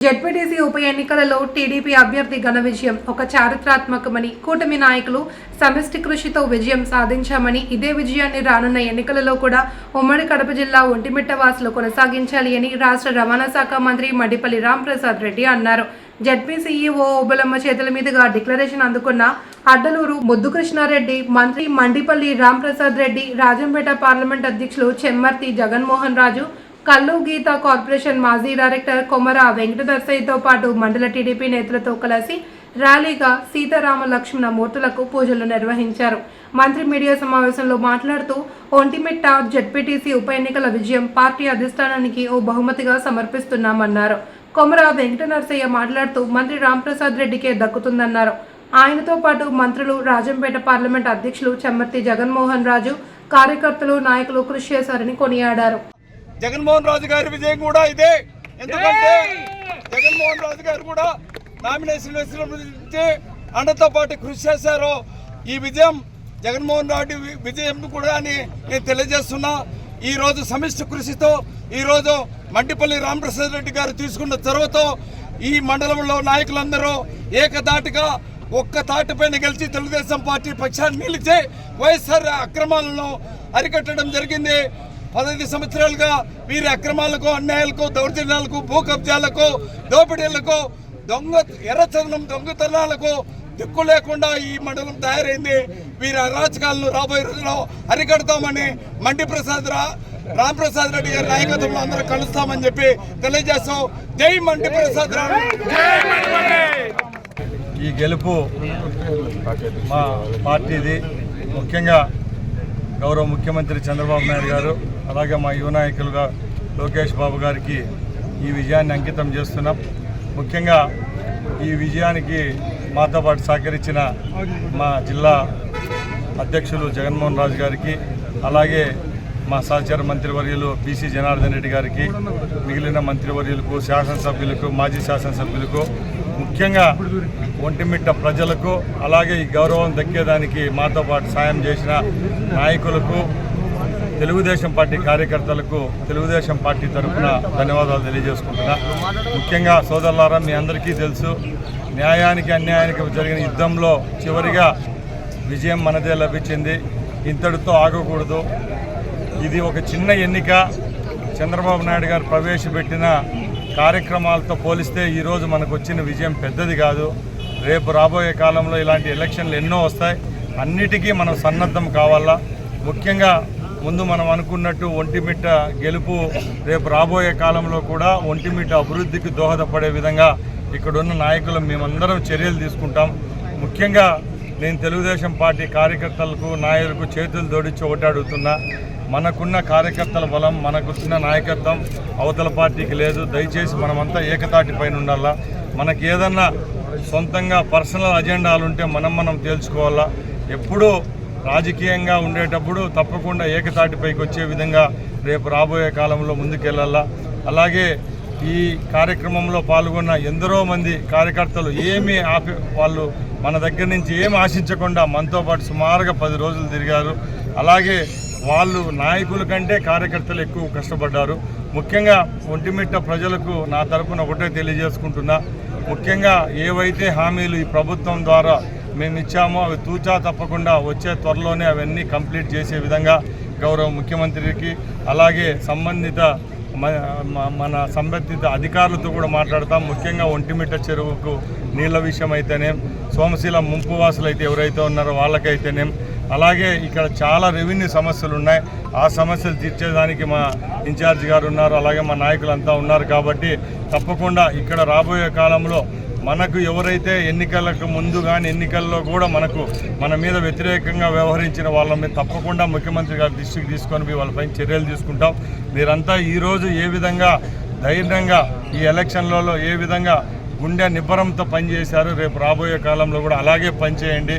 ZPTC ఉప ఎన్నికలలో TDP అభ్యర్థి ఘన విజయం ఒక చారిత్రాత్మకమని కూటమి నాయకులు సమిష్టి కృషితో విజయం సాధించామని ఇదే విజయాన్ని రానున్న ఎన్నికలలో కూడా ఉమ్మడి కడప జిల్లా ఒంటిమిట్ట వాసులు కొనసాగించాలి అని రాష్ట్ర రవాణా శాఖ మంత్రి మడిపల్లి రాంప్రసాద్ రెడ్డి అన్నారు. జడ్పీ సీఈఓ ఓబులమ్మ చేతుల మీదుగా డిక్లరేషన్ అందుకున్న అడ్డలూరు ముద్దుకృష్ణారెడ్డి మంత్రి మండిపల్లి రాంప్రసాద్ రెడ్డి రాజంపేట పార్లమెంట్ అధ్యక్షులు చెమ్మర్తి జగన్మోహన్ రాజు కల్లు గీత కార్పొరేషన్ మాజీ డైరెక్టర్ కొమర వెంకటదర్శయ్యతో పాటు మండల టీడీపీ నేతలతో కలిసి ర్యాలీగా సీతారామ లక్ష్మణ మూర్తులకు పూజలు నిర్వహించారు. మంత్రి మీడియా సమావేశంలో మాట్లాడుతూ ఒంటిమిట్ట జడ్పీటీసీ ఉప ఎన్నికల విజయం పార్టీ అధిష్టానానికి ఓ బహుమతిగా సమర్పిస్తున్నామన్నారు. కొమర వెంకట నరసయ్య మాట్లాడుతూ మంత్రి రాంప్రసాద్ రెడ్డికే దక్కుతుందన్నారు. ఆయనతో పాటు మంత్రులు రాజంపేట పార్లమెంట్ అధ్యక్షులు చెమ్మర్తి జగన్మోహన్ రాజు కార్యకర్తలు నాయకులు కృషి చేశారని కొనియాడారు. జగన్మోహన్ రాజు గారి విజయం కూడా ఇదే. ఎందుకంటే జగన్మోహన్ రాజు గారు కూడా నామినేషన్ వేసిన నుంచి అన్నతో పాటు కృషి చేశారు. ఈ విజయం జగన్మోహన్ రెడ్డి విజయం కూడా అని నేను తెలియజేస్తున్నా. ఈ రోజు సమిష్టి కృషితో ఈ రోజు మండిపల్లి రామప్రసాద్ రెడ్డి గారు తీసుకున్న చొరవతో ఈ మండలంలో నాయకులందరూ ఏకదాటిగా ఒక్క తాటిపైన గెలిచి తెలుగుదేశం పార్టీ పక్షాన్ని నిలిచి వైఎస్ఆర్ అక్రమాలను అరికట్టడం జరిగింది. పదహైదు సంవత్సరాలుగా వీరి అక్రమాలకు అన్యాయాలకు దౌర్జన్యాలకు భూ కబ్జాలకు దోపిడీలకు దొంగ ఎర్రచందనం దొంగతనాలకు దిక్కు లేకుండా ఈ మండలం తయారైంది. వీరి అరాచకాలను రాబోయే రోజుల్లో అరికడతామని మండి ప్రసాద్ రా రామప్రసాద్ రెడ్డి గారి నాయకత్వంలో అందరూ కలుస్తామని చెప్పి తెలియజేస్తాం జై మండి ప్రసాద్ రావు ఈ గెలుపు మా పార్టీది. ముఖ్యంగా గౌరవ ముఖ్యమంత్రి చంద్రబాబు నాయుడు గారు అలాగే మా యువ నాయకులుగా లోకేష్ బాబు గారికి ఈ విజయాన్ని అంకితం చేస్తున్నాం. ముఖ్యంగా ఈ విజయానికి మాతో పాటు సహకరించిన మా జిల్లా అధ్యక్షులు జగన్మోహన్ రాజు గారికి అలాగే మా సహచార మంత్రివర్యులు బీసీ జనార్దన్ రెడ్డి గారికి మిగిలిన మంత్రివర్యులకు శాసనసభ్యులకు మాజీ శాసనసభ్యులకు ముఖ్యంగా ఒంటిమిట్ట ప్రజలకు అలాగే ఈ గౌరవం దక్కేదానికి మాతో పాటు సాయం చేసిన నాయకులకు తెలుగుదేశం పార్టీ కార్యకర్తలకు తెలుగుదేశం పార్టీ తరఫున ధన్యవాదాలు తెలియజేసుకుంటున్నా. ముఖ్యంగా సోదరులారా మీ అందరికీ తెలుసు న్యాయానికి అన్యాయానికి జరిగిన యుద్ధంలో చివరిగా విజయం మనదే లభించింది. ఇంతటితో ఆగకూడదు. ఇది ఒక చిన్న ఎన్నిక. చంద్రబాబు నాయుడు గారు ప్రవేశపెట్టిన కార్యక్రమాలతో పోలిస్తే ఈరోజు మనకు వచ్చిన విజయం పెద్దది కాదు. రేపు రాబోయే కాలంలో ఇలాంటి ఎలక్షన్లు ఎన్నో వస్తాయి. అన్నిటికీ మనం సన్నద్ధం కావాలా? ముఖ్యంగా ముందు మనం అనుకున్నట్టు ఒంటిమిట్ట గెలుపు రేపు రాబోయే కాలంలో కూడా ఒంటిమిట్ట అభివృద్ధికి దోహదపడే విధంగా ఇక్కడున్న నాయకులు మేమందరం చర్యలు తీసుకుంటాం. ముఖ్యంగా నేను తెలుగుదేశం పార్టీ కార్యకర్తలకు నాయకులకు చేతులు జోడించి ఒకటి అడుగుతున్నా మనకున్న కార్యకర్తల బలం మనకున్న నాయకత్వం అవతల పార్టీకి లేదు. దయచేసి మనమంతా ఏకతాటి పైన ఉండాలా మనకి ఏదన్నా సొంతంగా పర్సనల్ అజెండాలు ఉంటే మనం మనం తేల్చుకోవాలా. ఎప్పుడూ రాజకీయంగా ఉండేటప్పుడు తప్పకుండా ఏకతాటిపైకి వచ్చే విధంగా రేపు రాబోయే కాలంలో ముందుకెళ్ళాలా. అలాగే ఈ కార్యక్రమంలో పాల్గొన్న ఎందరో మంది కార్యకర్తలు ఏమీ ఆపి వాళ్ళు మన దగ్గర నుంచి ఏం ఆశించకుండా మనతో పాటు సుమారుగా పది రోజులు తిరిగారు. అలాగే వాళ్ళు నాయకుల కంటే కార్యకర్తలు ఎక్కువ కష్టపడ్డారు. ముఖ్యంగా ఒంటిమిట్ట ప్రజలకు నా తరపున ఒకటే తెలియజేసుకుంటున్నా. ముఖ్యంగా ఏవైతే హామీలు ఈ ప్రభుత్వం ద్వారా మేము ఇచ్చామో అవి తూచా తప్పకుండా వచ్చే త్వరలోనే అవన్నీ కంప్లీట్ చేసే విధంగా గౌరవ ముఖ్యమంత్రికి అలాగే సంబంధిత మ- మన సంబంధిత అధికారులతో కూడా మాట్లాడతాం. ముఖ్యంగా ఒంటిమిట్ట చెరువుకు నీళ్ళ విషయం అయితేనేం సోమశీల ముంపు వాసులు అయితే ఎవరైతే ఉన్నారో వాళ్ళకైతేనేం. అలాగే ఇక్కడ చాలా రెవెన్యూ సమస్యలు ఉన్నాయి ఆ సమస్యలు తీర్చేదానికి మా ఇన్ఛార్జ్ గారు ఉన్నారు అలాగే మా నాయకులంతా ఉన్నారు కాబట్టి తప్పకుండా ఇక్కడ రాబోయే కాలంలో మనకు ఎవరైతే ఎన్నికలకు ముందు కానీ ఎన్నికల్లో కూడా మనకు మన మీద వ్యతిరేకంగా వ్యవహరించిన వాళ్ళ మీద తప్పకుండా ముఖ్యమంత్రి గారి దృష్టికి తీసుకొని పోయి వాళ్ళపై చర్యలు తీసుకుంటాం. మీరంతా ఈరోజు ఏ విధంగా ధైర్యంగా ఈ ఎలక్షన్లలో ఏ విధంగా గుండె నిబ్బరంతో పనిచేశారు. రేపు రాబోయే కాలంలో కూడా అలాగే పనిచేయండి.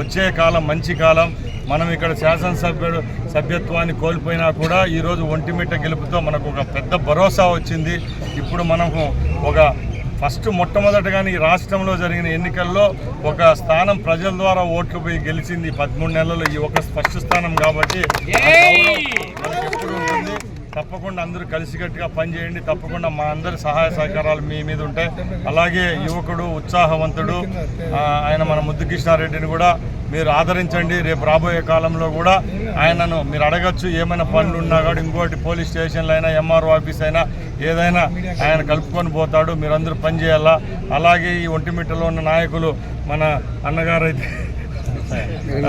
వచ్చే కాలం మంచి కాలం. మనం ఇక్కడ శాసనసభ్యుడు సభ్యత్వాన్ని కోల్పోయినా కూడా ఈరోజు ఒంటిమిట్ట గెలుపుతో మనకు ఒక పెద్ద భరోసా వచ్చింది. ఇప్పుడు మనకు ఒక ఫస్ట్ మొట్టమొదటగానే ఈ రాష్ట్రంలో జరిగిన ఎన్నికల్లో ఒక స్థానం ప్రజల ద్వారా ఓట్లు పోయి గెలిచింది పదమూడు నెలల్లో ఈ ఒక ఫస్ట్ స్థానం కాబట్టి ఎప్పుడు ఉంటుంది. తప్పకుండా అందరూ కలిసికట్టుగా పనిచేయండి తప్పకుండా మా అందరి సహాయ సహకారాలు మీ మీద ఉంటాయి అలాగే యువకుడు ఉత్సాహవంతుడు ఆయన మన ముద్దు కృష్ణారెడ్డిని కూడా మీరు ఆదరించండి. రేపు రాబోయే కాలంలో కూడా ఆయనను మీరు అడగచ్చు. ఏమైనా పనులు ఉన్నా కూడా ఇంకోటి పోలీస్ స్టేషన్లో అయినా ఎంఆర్ఓ ఆఫీస్ అయినా ఏదైనా ఆయన కలుపుకొని పోతాడు. మీరందరూ పనిచేయాలా అలాగే ఈ ఒంటిమిట్టలో ఉన్న నాయకులు మన అన్నగారు అయితే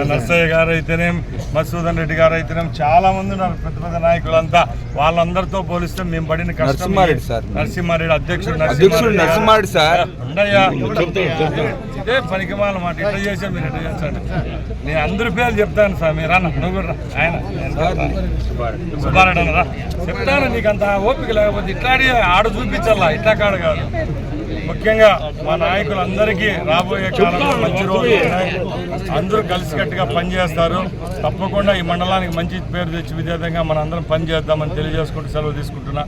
నర్సయ్య గారు అయితేనేం మసూదన్ రెడ్డి గారు అయితేనేం చాలా మంది ఉన్నారు. పెద్ద పెద్ద నాయకులంతా వాళ్ళందరితో పోలిస్తే మేము పడిన కష్టం నరసింహారెడ్డి సార్. నరసింహారెడ్డి అధ్యక్షుడు అధ్యక్షుడు నరసింహారెడ్డి సార్. ఉండయ్యా. ఇదే పనికి మాల మాట. ఇట్లా చేసా మీరు ఇట్లా చేస్తాడు నేను అందరి పేర్లు చెప్తాను సార్ మీరు అన్న నువ్వు. ఆయన సుబ్బారెడ్డి అన్నరా చెప్తాను నీకు అంత ఓపిక లేకపోతే ఇట్లాడి ఆడ చూపించాలా ఇట్లా కాడు కాదు. ముఖ్యంగా మా నాయకులందరికీ రాబోయే కాలంలో మంచి రోజులు అందరూ కలిసికట్టుగా పనిచేస్తారు. తప్పకుండా ఈ మండలానికి మంచి పేరు తెచ్చి విధంగా మనందరం పనిచేద్దామని తెలియజేసుకుంటూ సెలవు తీసుకుంటున్నా.